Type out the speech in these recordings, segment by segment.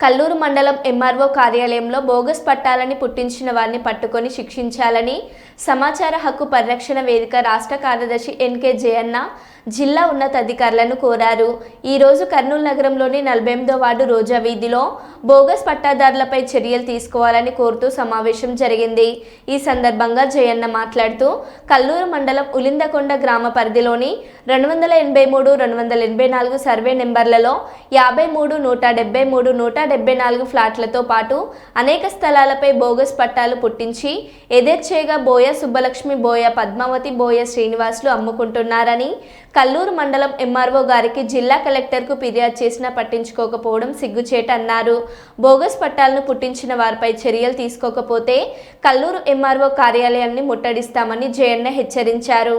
కల్లూరు మండలం ఎంఆర్ఓ కార్యాలయంలో బోగస్ పట్టాలని పుట్టించిన వారిని పట్టుకొని శిక్షించాలని సమాచార హక్కు పరిరక్షణ వేదిక రాష్ట్ర కార్యదర్శి ఎన్కే జయన్న జిల్లా ఉన్నతాధికారులను కోరారు. ఈరోజు కర్నూలు నగరంలోని నలభై ఎనిమిదో వార్డు రోజా వీధిలో బోగస్ పట్టాదారులపై చర్యలు తీసుకోవాలని కోరుతూ సమావేశం జరిగింది. ఈ సందర్భంగా జయన్న మాట్లాడుతూ కల్లూరు మండలం ఉలిందకొండ గ్రామ పరిధిలోని రెండు వందల ఎనభై మూడు రెండు వందల ఎనభై నాలుగు సర్వే నెంబర్లలో యాభై మూడు నూట డెబ్బై మూడు నూట డెబ్బై నాలుగు ఫ్లాట్లతో పాటు అనేక స్థలాలపై బోగస్ పట్టాలు పుట్టించి ఎదేర్చేగా బోయ సుబ్బలక్ష్మి బోయ పద్మావతి బోయ శ్రీనివాసులు అమ్ముకుంటున్నారని కల్లూరు మండలం ఎంఆర్ఓ గారికి జిల్లా కలెక్టర్కు ఫిర్యాదు చేసినా పట్టించుకోకపోవడం సిగ్గుచేట అన్నారు. బోగస్ పట్టాలను పుట్టించిన వారిపై చర్యలు తీసుకోకపోతే కల్లూరు ఎంఆర్ఓ కార్యాలయాన్ని ముట్టడిస్తామని జయన్న హెచ్చరించారు.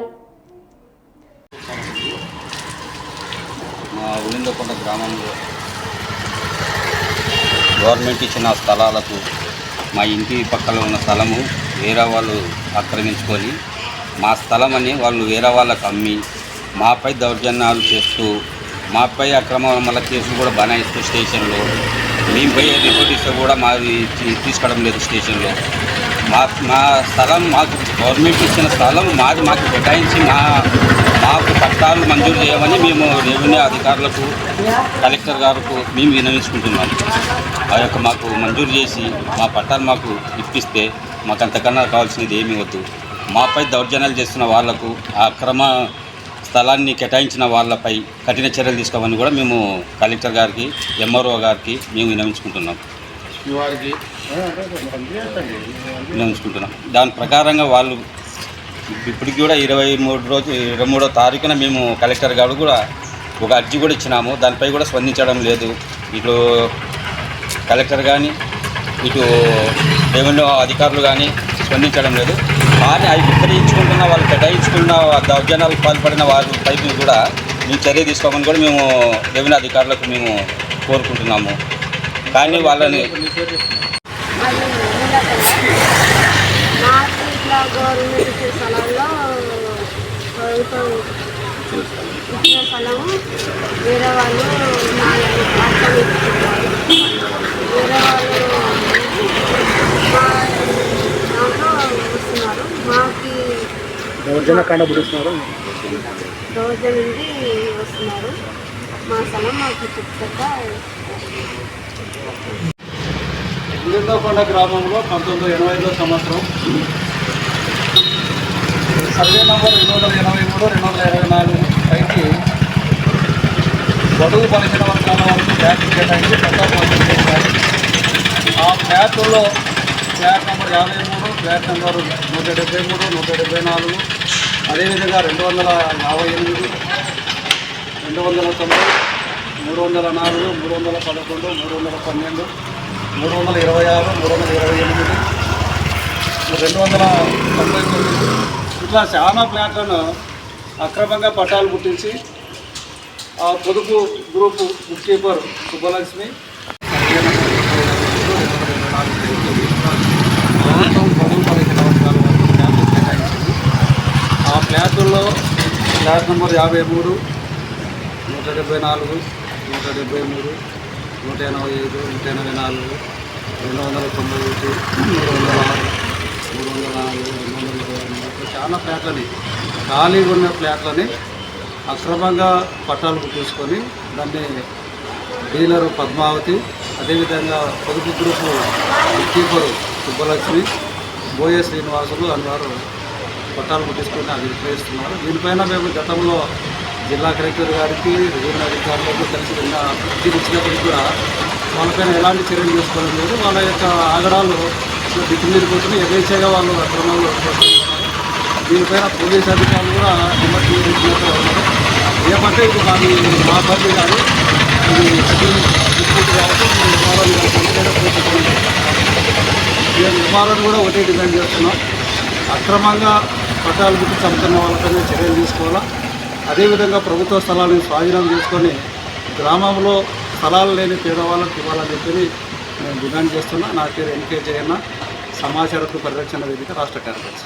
మా ఉలిందకొండ గ్రామంలో గవర్నమెంట్ ఇచ్చిన స్థలాలకు మా ఇంటి పక్కన ఉన్న స్థలము వేరే వాళ్ళు ఆక్రమించుకొని మా స్థలం అని వాళ్ళు వేరే వాళ్ళకు అమ్మి మాపై దౌర్జన్యాలు చేస్తూ మాపై అక్రమాల కేసులు కూడా బనాయిస్తూ స్టేషన్లో మేము పోయి రిపోర్ట్ ఇస్తే కూడా మాది తీసుకోవడం లేదు స్టేషన్లో. మా మా స్థలం మాకు గవర్నమెంట్ ఇచ్చిన స్థలం మాది మాకు కేటాయించి మా మాకు పట్టాలు మంజూరు చేయమని మేము రెవెన్యూ అధికారులకు కలెక్టర్ గారికి మేము వినవించుకుంటున్నాం. ఆ యొక్క మాకు మంజూరు చేసి మా పట్టాలు మాకు ఇప్పిస్తే మాకు అంతకన్నా కావాల్సినది ఏమీ వద్దు. మాపై దౌర్జన్యాలు చేస్తున్న వాళ్ళకు ఆ అక్రమ స్థలాన్ని కేటాయించిన వాళ్ళపై కఠిన చర్యలు తీసుకోమని కూడా మేము కలెక్టర్ గారికి ఎంఆర్ఓ గారికి మేము వినవించుకుంటున్నాం వారికి వినవించుకుంటున్నాం దాని ప్రకారంగా వాళ్ళు ఇప్పటికి కూడా ఇరవై మూడు రోజు ఇరవై మూడో తారీఖున మేము కలెక్టర్ గారు కూడా ఒక అర్జీ కూడా ఇచ్చినాము. దానిపై కూడా స్పందించడం లేదు. ఇటు కలెక్టర్ కానీ ఇటు రెవెన్యూ అధికారులు కానీ స్పందించడం లేదు. కానీ అవి విక్రయించుకుంటున్న వాళ్ళు కేటాయించుకున్న దౌర్జన్యాలకు పాల్పడిన వారిపై కూడా మేము చర్య తీసుకోమని కూడా మేము రెవెన్యూ అధికారులకు మేము కోరుకుంటున్నాము. కానీ వాళ్ళని గవర్నమెంట్ స్థలంలో ప్రభుత్వం ఇచ్చిన స్థలము వేరే వాళ్ళు వేరే వాళ్ళు మా దాంట్లో వస్తున్నారు మాకి దౌర్జన్యకాండ పుడుస్తున్నారు రోజు నుండి వస్తున్నారు. మా స్థలం మాకు చెప్తా ఉలిందకొండ గ్రామంలో పంతొమ్మిది వందల ఎనభై ఐదో సంవత్సరం. సర్వే నంబర్ రెండు వందల ఎనభై మూడు రెండు వందల ఇరవై నాలుగు పైకి బడుగు పలికిన వర్గాల వారికి ఫ్లాట్ కేటాయించి చేశారు. ఆ ఫ్లాట్లో ఫ్లాట్ నెంబర్ యాభై మూడు ఫ్లాట్ నెంబర్ నూట డెబ్బై మూడు నూట డెబ్బై నాలుగు అదేవిధంగా రెండు వందల యాభై ఎనిమిది రెండు వందల తొంభై మూడు వందల నాలుగు మూడు వందల పదకొండు మూడు వందల పన్నెండు మూడు వందల ఇరవై ఆరు మూడు వందల ఇరవై ఎనిమిది రెండు వందల తొంభై తొమ్మిది. ఇట్లా చాలా ప్లాట్లను అక్రమంగా పట్టాలు పుట్టించి ఆ పొదుపు గ్రూపు బుక్ కీపర్ సుబ్బలక్ష్మి మొత్తం పొదుపు పదిహేను సంవత్సరాల వరకు ఫ్లాట్లు కేటాయించింది ఫ్లాట్లో ఫ్లాట్లలో ఫ్లాట్ నెంబర్ యాభై మూడు నూట డెబ్బై నాలుగు నూట డెబ్బై మూడు నూట ఎనభై ఐదు నూట ఎనభై నాలుగు రెండు వందల తొంభై ఒకటి మూడు వందల ఆరు మూడు వందల నాలుగు రెండు వందల ఇరవై మూడు చాలా ఫ్లాట్లని ఖాళీగా ఉన్న ఫ్లాట్లని అక్రమంగా పట్టాలు తీసుకొని దాన్ని డీలరు పద్మావతి అదేవిధంగా పొదుపు గ్రూపు కీపరు సుబ్బలక్ష్మి బోయ శ్రీనివాసులు అన్నారు పట్టాలు పుట్టించుకొని అది విక్రయిస్తున్నారు దీనిపైన మేము గతంలో జిల్లా కలెక్టర్ గారికి రెవెన్యూ అధికారులకు కలిసి నిన్న అర్జీలు ఇచ్చినప్పటికీ కూడా వాళ్ళపైన ఎలాంటి చర్యలు తీసుకోవడం లేదు. వాళ్ళ యొక్క ఆగడాలు దిక్కు మీద యథేచ్ఛగా వాళ్ళు అక్రమాలు దీనిపైన పోలీస్ అధికారులు కూడా నిమ్మట్టు ఉన్నారు. ఏమంటే ఇది మాది మా పరిధి కాదు. ఇది కాబట్టి కూడా ఒకటే డిమాండ్ చేస్తున్నాం. అక్రమంగా పట్టాలు గుర్తు చంపుతున్న వాళ్ళపైన చర్యలు తీసుకోవాలా? అదేవిధంగా ప్రభుత్వ స్థలాలను స్వాధీనం చేసుకొని గ్రామంలో స్థలాలు లేని పేదవాళ్ళకి ఇవ్వాలని చెప్పి నేను డిమాండ్ చేస్తున్నా. నా పేరు ఎన్కే జయన్న సమాచార పరిరక్షణ వేదిక రాష్ట్ర కార్యదర్శి.